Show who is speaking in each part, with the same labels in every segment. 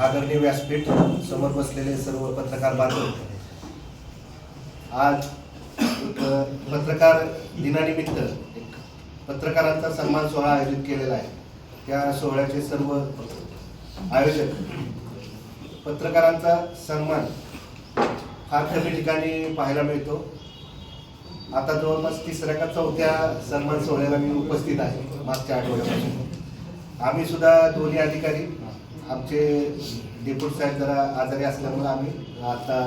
Speaker 1: आदरणीय व्यासपीठ समोर बसलेले सर्व पत्रकार बांधव. आज पत्रकार दिनानिमित्त एक पत्रकारांचा सन्मान सोहळा आयोजित केलेला आहे. त्या सोहळ्याचे सर्व आयोजक पत्रकारांचा सन्मान फार कमी ठिकाणी पाहायला मिळतो. आता जवळपास तिसऱ्या का चौथ्या सन्मान सोहळ्याला मी उपस्थित आहे मागच्या आठवड्यापासून. आम्ही सुद्धा दोन्ही अधिकारी आमचे डेप्युटी साहेब जरा आजारी असल्यामुळे आम्ही आता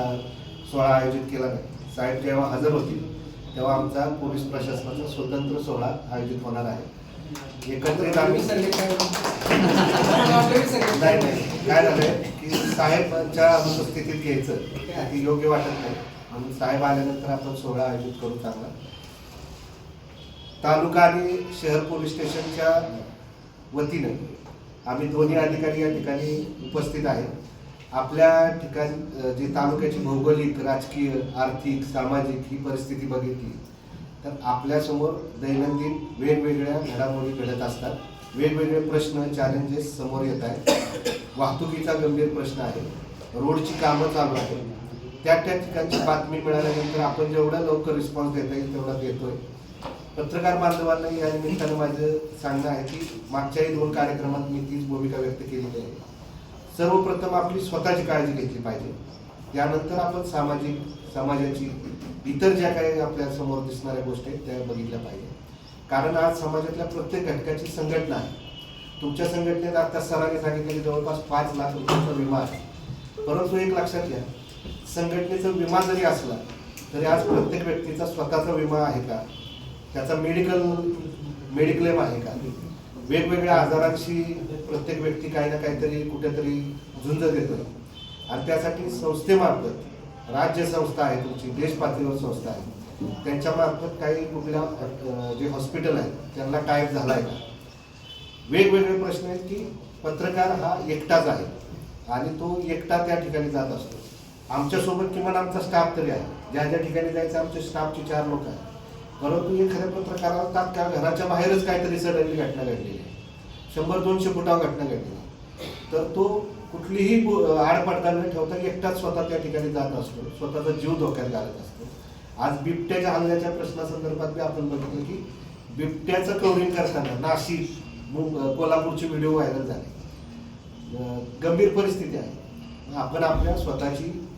Speaker 1: सोहळा आयोजित केला नाही. साहेब जेव्हा हजर होतील तेव्हा आमचा पोलीस प्रशासनाचा स्वतंत्र सोहळा आयोजित होणार आहे. एकत्रित आम्ही नाही नाही. काय झालंय की साहेबांच्या अनुपस्थितीत घ्यायचं ती योग्य वाटत नाही. म्हणून साहेब आल्यानंतर आपण सोहळा आयोजित करू चांगला. तालुका आणि शहर पोलीस स्टेशनच्या वतीनं आम्ही दोन्ही अधिकारी या ठिकाणी उपस्थित आहेत. आपल्या ठिकाणी जी तालुक्याची भौगोलिक राजकीय आर्थिक सामाजिक ही परिस्थिती बघितली तर आपल्यासमोर दैनंदिन वेगवेगळ्या घडामोडी घडत असतात. वेगवेगळे प्रश्न चॅलेंजेस समोर येत आहेत. वाहतुकीचा गंभीर प्रश्न आहे. रोडची कामं चालू आहेत. त्या त्या ठिकाणची बातमी मिळाल्यानंतर आपण जेवढा लवकर रिस्पॉन्स देता येईल तेवढा देतोय. पत्रकार बांधवांना या निमित्तानं माझं सांगणं आहे की मागच्याही दोन कार्यक्रमात मी तीच भूमिका व्यक्त केलेली आहे. सर्वप्रथम आपली स्वतःची काळजी घेतली पाहिजे. त्यानंतर आपण सामाजिक समाजाची इतर ज्या काही आपल्यासमोर दिसणाऱ्या गोष्टी आहेत त्या बघितल्या पाहिजे. कारण आज समाजातल्या प्रत्येक घटकाची संघटना आहे. तुमच्या संघटनेत आता सरांनी सांगितलेली जवळपास पाच लाख रुपयांचा विमा आहे. परंतु एक लक्षात घ्या संघटनेचा विमा जरी असला तरी आज प्रत्येक व्यक्तीचा स्वतःचा विमा आहे का? त्याचा मेडिकल मेडिक्लेम आहे का? वेगवेगळ्या आजारांशी प्रत्येक व्यक्ती काही ना काहीतरी कुठेतरी झुंज देतो. आणि त्यासाठी संस्थेमार्फत राज्य संस्था आहे तुमची देश पातळीवर संस्था आहे. त्यांच्यामार्फत काही कुठल्या जे हॉस्पिटल आहेत त्यांना काय झाला आहे का? वेगवेगळे प्रश्न आहेत की पत्रकार हा एकटाच आहे. आणि तो एकटा त्या ठिकाणी जात असतो. आमच्यासोबत किमान आमचा स्टाफ तरी आहे. ज्या ज्या ठिकाणी जायचं आमच्या स्टाफचे चार लोक आहेत. परंतु एखाद्या पत्रकाराला तात्काळ घराच्या बाहेरच काहीतरी सडनली घटना घडलेली आहे. शंभर दोनशे फुटावर घटना घडलेली तर तो कुठलीही गो- आडपडदा न ठेवता एकटाच स्वतः त्या ठिकाणी जात असतो. स्वतःचा जीव धोक्यात घालत असतो. आज बिबट्याच्या हल्ल्याच्या प्रश्नासंदर्भात बी आपण बघितलं की बिबट्याचं कव्हरिंग करताना नाशिक कोल्हापूरचे व्हिडिओ व्हायरल झाले. गंभीर परिस्थिती आहे. आपण आपल्या स्वतःची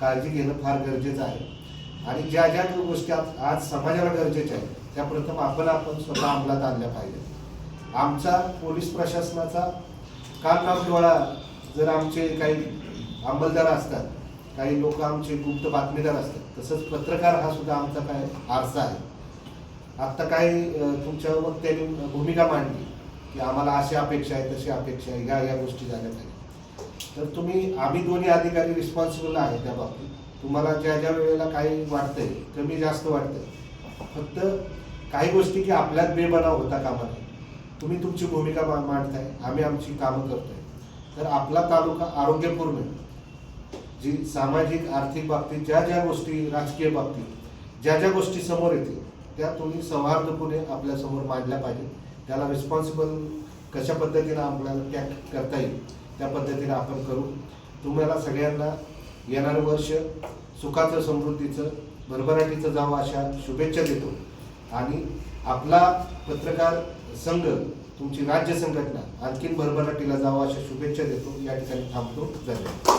Speaker 1: काळजी घेणं फार गरजेचं आहे. आणि ज्या ज्या गोष्टी आज आज समाजाला गरजेच्या आहेत त्या प्रथम आपण आपण स्वतः अंमलात आणल्या पाहिजेत. आमचा पोलीस प्रशासनाचा काम काम डोळा जर आमचे काही अंमलदार असतात काही लोक आमचे गुप्त बातमीदार असतात तसंच पत्रकार हा सुद्धा आमचा काय आरसा आहे. आत्ता काही तुमच्या वक्त्याने भूमिका मांडली की आम्हाला अशी अपेक्षा आहे तशी अपेक्षा आहे ह्या या गोष्टी झाल्या पाहिजे तर तुम्ही आम्ही दोन्ही अधिकारी रिस्पॉन्सिबल आहे त्या बाबतीत. तुम्हाला ज्या ज्या वेळेला काही वाटतंय कमी जास्त वाटतंय फक्त काही गोष्टी की आपल्यात बेबनाव होता कामा नये. तुम्ही तुमची भूमिका मा- मांडताय आम्ही आमची कामं करतोय. तर आपला तालुका आरोग्यपूर्ण जी सामाजिक आर्थिक बाबतीत ज्या ज्या गोष्टी राजकीय बाबतीत ज्या ज्या गोष्टी समोर येतील त्या तुम्ही सौहार्दपूर्णे आपल्यासमोर मांडल्या पाहिजे त्याला रिस्पॉन्सिबल कशा पद्धतीनं आपल्याला त्या करता येईल त्या पद्धतीनं आपण करू. तुम्हाला सगळ्यांना येणारं वर्ष सुखाचं समृद्धीचं भरभराटीचं जावं अशा शुभेच्छा देतो. आणि आपला पत्रकार संघ तुमची राज्य संघटना आणखीन भरभराटीला जावं अशा शुभेच्छा देतो. या ठिकाणी थांबतो. धन्यवाद.